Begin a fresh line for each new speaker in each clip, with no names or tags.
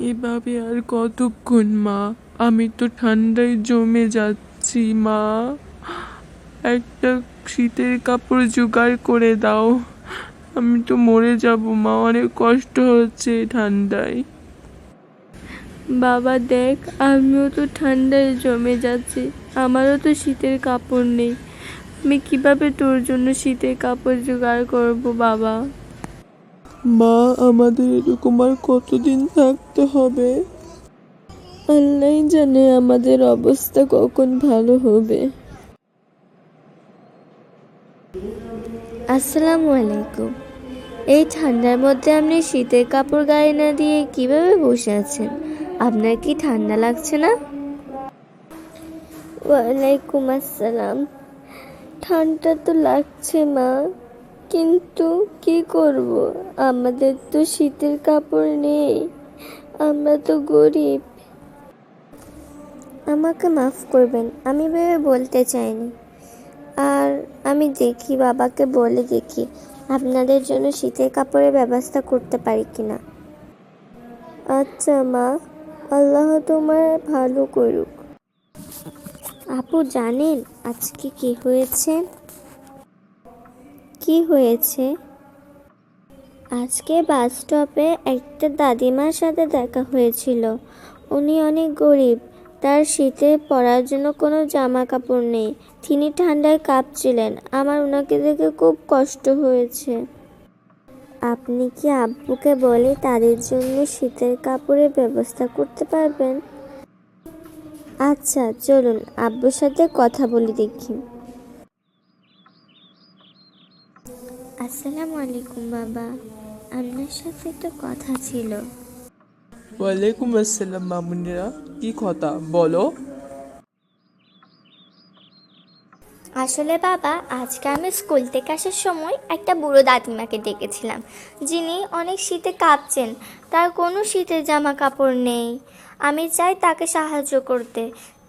এভাবে আর কতক্ষণ, মা? আমি তো ঠান্ডায় জমে যাচ্ছি, মা। একটা শীতের কাপড় জোগাড় করে দাও। আমি তো মরে যাব, মা। অনেক কষ্ট হচ্ছে ঠান্ডায়।
বাবা, দেখ, আমিও তো ঠান্ডায় জমে যাচ্ছি। আমারও তো শীতের কাপড় নেই। আমি কীভাবে তোর জন্য শীতের কাপড় জোগাড় করব, বাবা?
মা আমাদের এরকম আর কতদিন থাকতে হবে?
আল্লাহ জানে আমাদের অবস্থা কখন ভালো হবে। আসসালামু আলাইকুম। এই ঠান্ডার মধ্যে আপনি শীতের কাপড় গায়ে না দিয়ে কীভাবে বসে আছেন? আপনার কি ঠান্ডা লাগছে না? ওয়ালাইকুম আসসালাম। ঠান্ডা তো লাগছে মা। কিন্তু কি করব? আমাদের তো শীতের কাপড় নেই। আমরা তো গরিব। আমাকে মাফ করবেন, আমি ভেবে বলতে চাইনি। আর আমি দেখি, বাবাকে বলে দেখি, আপনাদের জন্য শীতের কাপড়ের ব্যবস্থা করতে পারি কিনা। আচ্ছা মা, আল্লাহ তোমার ভালো করুক। আপু, জানেন আজকে কি হয়েছে? কি হয়েছে? আজকে বাস স্টপে একটা দাদিমার সাথে দেখা হয়েছিল। উনি অনেক গরিব, তার শীতে পরার জন্য কোনো জামা কাপড় নেই। তিনি ঠান্ডায় কাঁপছিলেন, আমার ওনাকে দেখে খুব কষ্ট হয়েছে। আপনি কি আব্বুকে বলে তাদের জন্য শীতের কাপড়ের ব্যবস্থা করতে পারবেন? আচ্ছা চলুন, আব্বুর সাথে কথা বলি দেখি। আসসালামু আলাইকুম বাবা। আপনার সাথে তো কথা ছিল।
ওয়ালাইকুম আসসালাম মামুনিরা কি কথা বলো?
আসলে বাবা আজকে আমি স্কুল থেকে আসার সময় একটা বুড়ো দাদিমাকে ডেকেছিলাম যিনি অনেক শীতে কাঁপছেন তার কোনো শীতের জামা কাপড় নেই। আমি চাই তাকে সাহায্য করতে।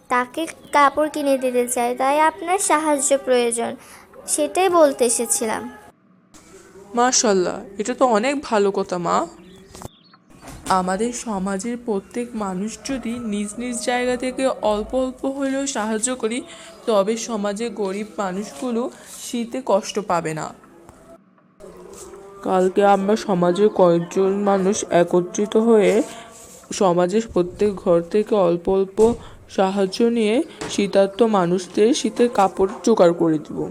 তাকে কাপড় কিনে দিতে চাই তাই আপনার সাহায্য প্রয়োজন সেটাই বলতে এসেছিলাম।
মাশাল্লাহ এটা তো অনেক ভালো কথা, মা। আমাদের সমাজের প্রত্যেক মানুষ যদি নিজ নিজ জায়গা থেকে অল্প অল্প হলেও সাহায্য করি, তবে সমাজে গরিব মানুষগুলো শীতে কষ্ট পাবে না। কালকে আমরা সমাজের কয়েকজন মানুষ একত্রিত হয়ে সমাজের প্রত্যেক ঘর থেকে অল্প অল্প সাহায্য নিয়ে শীতার্ত মানুষদের শীতের কাপড় জোগাড় করে দেবো।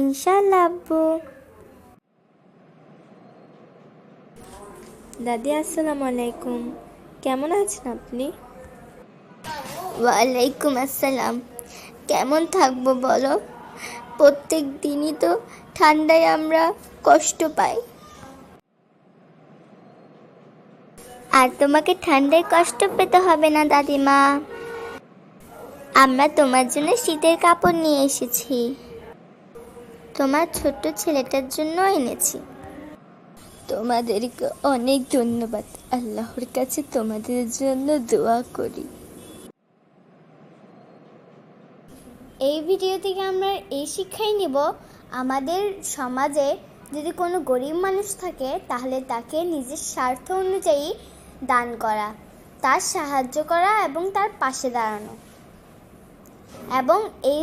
ইনশাল্লাহ আব্বু।
দাদি আসসালামু আলাইকুম। কেমন আছেন আপনি?
ওয়ালাইকুম আসসালাম। কেমন থাকব বলো? প্রত্যেক দিনই তো ঠান্ডায় আমরা কষ্ট পাই। আর তোমাকে ঠান্ডায় কষ্ট পেতে হবে না দাদিমা। আমরা তোমার জন্য শীতের কাপড় নিয়ে এসেছি। তোমার ছোট্ট ছেলেটার জন্য এনেছি। তোমাদেরকে অনেক ধন্যবাদ। আল্লাহর কাছে তোমাদের জন্য দোয়া করি। এই ভিডিও থেকে আমরা এই শিক্ষাই নিব। আমাদের সমাজে যদি কোনো গরিব মানুষ থাকে, তাহলে তাকে নিজের স্বার্থ অনুযায়ী দান করা, তার সাহায্য করা এবং তার পাশে দাঁড়ানো। এবং এই